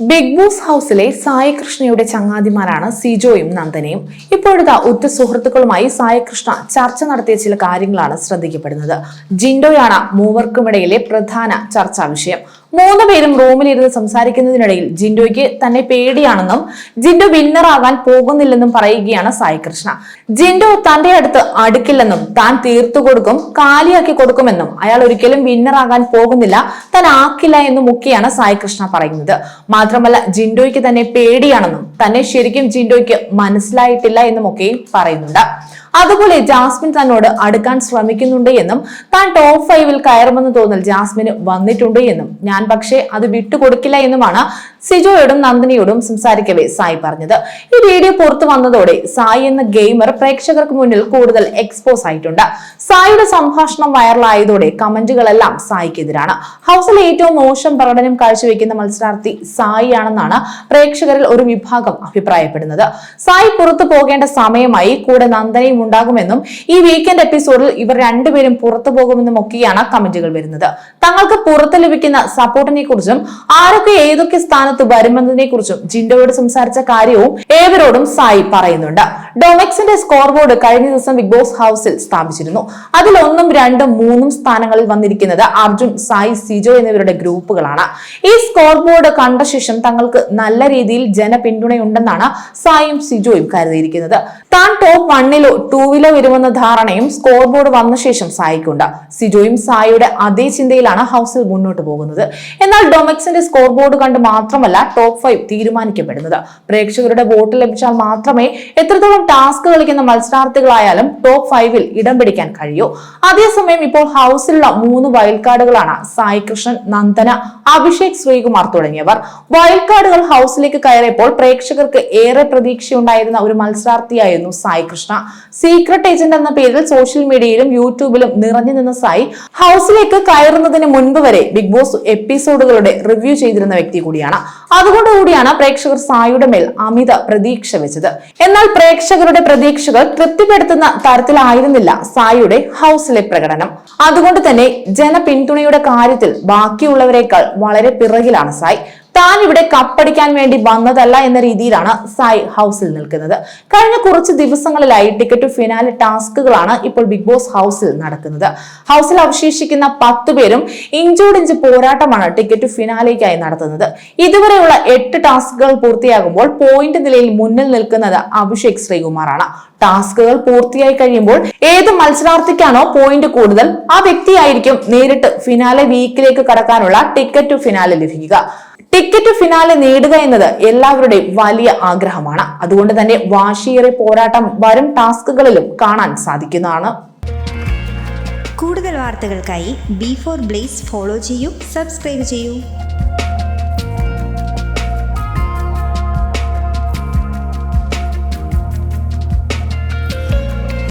Big boss ഹൗസിലെ സായി കൃഷ്ണയുടെ ചങ്ങാതിമാരാണ് സിജോയും നന്ദനയും. ഇപ്പോഴത്തെ ഉറ്റ സുഹൃത്തുക്കളുമായി സായി കൃഷ്ണ ചർച്ച നടത്തിയ ചില കാര്യങ്ങളാണ് ശ്രദ്ധിക്കപ്പെടുന്നത്. ജിൻഡോയാണ് മൂവർക്കുമിടയിലെ പ്രധാന ചർച്ചാ വിഷയം. മൂന്ന് പേരും റൂമിലിരുന്ന് സംസാരിക്കുന്നതിനിടയിൽ ജിൻഡോയ്ക്ക് തന്നെ പേടിയാണെന്നും ജിൻഡോ വിന്നർ ആകാൻ പോകുന്നില്ലെന്നും പറയുകയാണ് സായി കൃഷ്ണ. ജിൻഡോ തന്റെ അടുത്ത് അടുക്കില്ലെന്നും താൻ തീർത്തു കൊടുക്കും കാലിയാക്കി കൊടുക്കുമെന്നും അയാൾ ഒരിക്കലും വിന്നർ ആകാൻ പോകുന്നില്ല താൻ ആക്കില്ല എന്നും ഒക്കെയാണ് സായി കൃഷ്ണ പറയുന്നത്. മാത്രമല്ല ജിൻഡോയ്ക്ക് തന്നെ പേടിയാണെന്നും തന്നെ ശരിക്കും ജിൻഡോയ്ക്ക് മനസ്സിലായിട്ടില്ല എന്നുമൊക്കെയും പറയുന്നുണ്ട്. അതുപോലെ ജാസ്മിൻ തന്നോട് അടുക്കാൻ ശ്രമിക്കുന്നുണ്ട് എന്നും താൻ ടോപ്പ് ഫൈവിൽ കയറുമെന്ന് തോന്നൽ ജാസ്മിന് വന്നിട്ടുണ്ട് എന്നും ഞാൻ പക്ഷേ അത് വിട്ടുകൊടുക്കില്ല എന്നുമാണ് സിജോയോടും നന്ദിനിയോടും സംസാരിക്കവേ സായി പറഞ്ഞത്. ഈ വീഡിയോ പുറത്തു വന്നതോടെ സായി എന്ന ഗെയിമർ പ്രേക്ഷകർക്ക് മുന്നിൽ കൂടുതൽ എക്സ്പോസ് ആയിട്ടുണ്ട്. സായിയുടെ സംഭാഷണം വൈറലായതോടെ കമന്റുകളെല്ലാം സായിക്കെതിരാണ്. ഹൗസിലെ ഏറ്റവും മോശം പ്രകടനം കാഴ്ചവെക്കുന്ന മത്സരാർത്ഥി സായി ആണെന്നാണ് പ്രേക്ഷകരിൽ ഒരു വിഭാഗം അഭിപ്രായപ്പെടുന്നത്. സായി പുറത്തു പോകേണ്ട സമയമായി കൂടെ നന്ദനയും ഉണ്ടാകുമെന്നും ഈ വീക്കെൻഡ് എപ്പിസോഡിൽ ഇവർ രണ്ടുപേരും പുറത്തു പോകുമെന്നും ഒക്കെയാണ് കമന്റുകൾ വരുന്നത്. തങ്ങൾക്ക് പുറത്ത് ലഭിക്കുന്ന സപ്പോർട്ടിനെ കുറിച്ചും ആരൊക്കെ ഏതൊക്കെ സ്ഥാനത്ത് വരുമെന്നതിനെ കുറിച്ചും ജിൻഡോയോട് സംസാരിച്ച കാര്യവും ഏവരോടും സായി പറയുന്നുണ്ട്. ഡൊമെക്സിന്റെ സ്കോർ ബോർഡ് കഴിഞ്ഞ ദിവസം ബിഗ് ബോസ് ഹൗസിൽ സ്ഥാപിച്ചിരുന്നു. അതിൽ ഒന്നും രണ്ടും മൂന്നും സ്ഥാനങ്ങളിൽ വന്നിരിക്കുന്നത് അർജുൻ സായി സിജോ എന്നിവരുടെ ഗ്രൂപ്പുകളാണ്. ഈ സ്കോർ ബോർഡ് കണ്ട ശേഷം തങ്ങൾക്ക് നല്ല രീതിയിൽ ജനപിന്തുണയുണ്ടെന്നാണ് സായും സിജോയും കരുതിയിരിക്കുന്നത്. താൻ ടോപ്പ് വണ്ണിലോ ടൂവിലോ വരുമെന്ന ധാരണയും സ്കോർ ബോർഡ് വന്ന ശേഷം സായിക്കുണ്ട്. സിജോയും സായിയുടെ അതേ ചിന്തയിലാണ് ഹൗസിൽ മുന്നോട്ട് പോകുന്നത്. എന്നാൽ ഡൊമക്സിന്റെ സ്കോർ ബോർഡ് കണ്ട് മാത്രമല്ല ടോപ്പ് ഫൈവ് തീരുമാനിക്കപ്പെടുന്നത്. പ്രേക്ഷകരുടെ വോട്ട് ലഭിച്ചാൽ മാത്രമേ എത്രത്തോളം ടാസ്ക് കളിക്കുന്ന മത്സരാർത്ഥികളായാലും ടോപ്പ് ഫൈവിൽ ഇടം പിടിക്കാൻ കഴിയൂ. അതേസമയം ഇപ്പോൾ ഹൗസിലുള്ള മൂന്ന് വൈൽഡ് കാർഡുകളാണ് സായി കൃഷ്ണൻ നന്ദന അഭിഷേക് ശ്രീകുമാർ തുടങ്ങിയവർ. വൈൽഡ് കാർഡുകൾ ഹൗസിലേക്ക് കയറിയപ്പോൾ പ്രേക്ഷകർക്ക് ഏറെ പ്രതീക്ഷയുണ്ടായിരുന്ന ഒരു മത്സരാർത്ഥിയായിരുന്നു സായി കൃഷ്ണ. സീക്രട്ട് ഏജന്റ് എന്ന പേരിൽ സോഷ്യൽ മീഡിയയിലും യൂട്യൂബിലും നിറഞ്ഞു നിന്ന സായി ഹൗസിലേക്ക് കയറുന്നതിന് മുൻപ് വരെ ബിഗ് ബോസ് എപ്പിസോഡുകളുടെ റിവ്യൂ ചെയ്തിരുന്ന വ്യക്തി കൂടിയാണ്. അതുകൊണ്ടുകൂടിയാണ് പ്രേക്ഷകർ സായുടെ മേൽ അമിത പ്രതീക്ഷ വെച്ചത്. എന്നാൽ പ്രേക്ഷകരുടെ പ്രതീക്ഷകൾ തൃപ്തിപ്പെടുത്തുന്ന തരത്തിലായിരുന്നില്ല സായുടെ ഹൗസിലെ പ്രകടനം. അതുകൊണ്ട് തന്നെ ജനപിന്തുണയുടെ കാര്യത്തിൽ ബാക്കിയുള്ളവരെക്കാൾ വളരെ പിറകിലാണ് സായി. താൻ ഇവിടെ കപ്പടിക്കാൻ വേണ്ടി വന്നതല്ല എന്ന രീതിയിലാണ് സായി ഹൗസിൽ നിൽക്കുന്നത്. കഴിഞ്ഞ കുറച്ച് ദിവസങ്ങളിലായി ടിക്കറ്റ് ഫിനാലെ ടാസ്കുകളാണ് ഇപ്പോൾ ബിഗ് ബോസ് ഹൗസിൽ നടക്കുന്നത്. ഹൗസിൽ അവശേഷിക്കുന്ന പത്ത് പേരും ഇഞ്ചോടിഞ്ച് പോരാട്ടമാണ് ടിക്കറ്റ് ഫിനാലേക്കായി നടത്തുന്നത്. ഇതുവരെയുള്ള എട്ട് ടാസ്കുകൾ പൂർത്തിയാകുമ്പോൾ പോയിന്റ് നിലയിൽ മുന്നിൽ നിൽക്കുന്നത് അഭിഷേക് ശ്രീകുമാറാണ്. ടാസ്കുകൾ പൂർത്തിയായി കഴിയുമ്പോൾ ഏത് മത്സരാർത്ഥിക്കാണോ പോയിന്റ് കൂടുതൽ ആ വ്യക്തിയായിരിക്കും നേരിട്ട് ഫിനാലെ വീക്കിലേക്ക് കടക്കാനുള്ള ടിക്കറ്റ് ടു ഫിനാലെ ലഭിക്കുക. ടിക്കറ്റ് ഫിനാലെ നേടുക എന്നത് എല്ലാവരുടെയും വലിയ ആഗ്രഹമാണ്. അതുകൊണ്ട് തന്നെ വാശിയേറെ പോരാട്ടം വരും ടാസ്കുകളിലും കാണാൻ സാധിക്കുന്നതാണ്. കൂടുതൽ വാർത്തകൾക്കായി ബി ഫോർ ബ്ലേസ് ഫോളോ ചെയ്യൂ സബ്സ്ക്രൈബ് ചെയ്യൂ.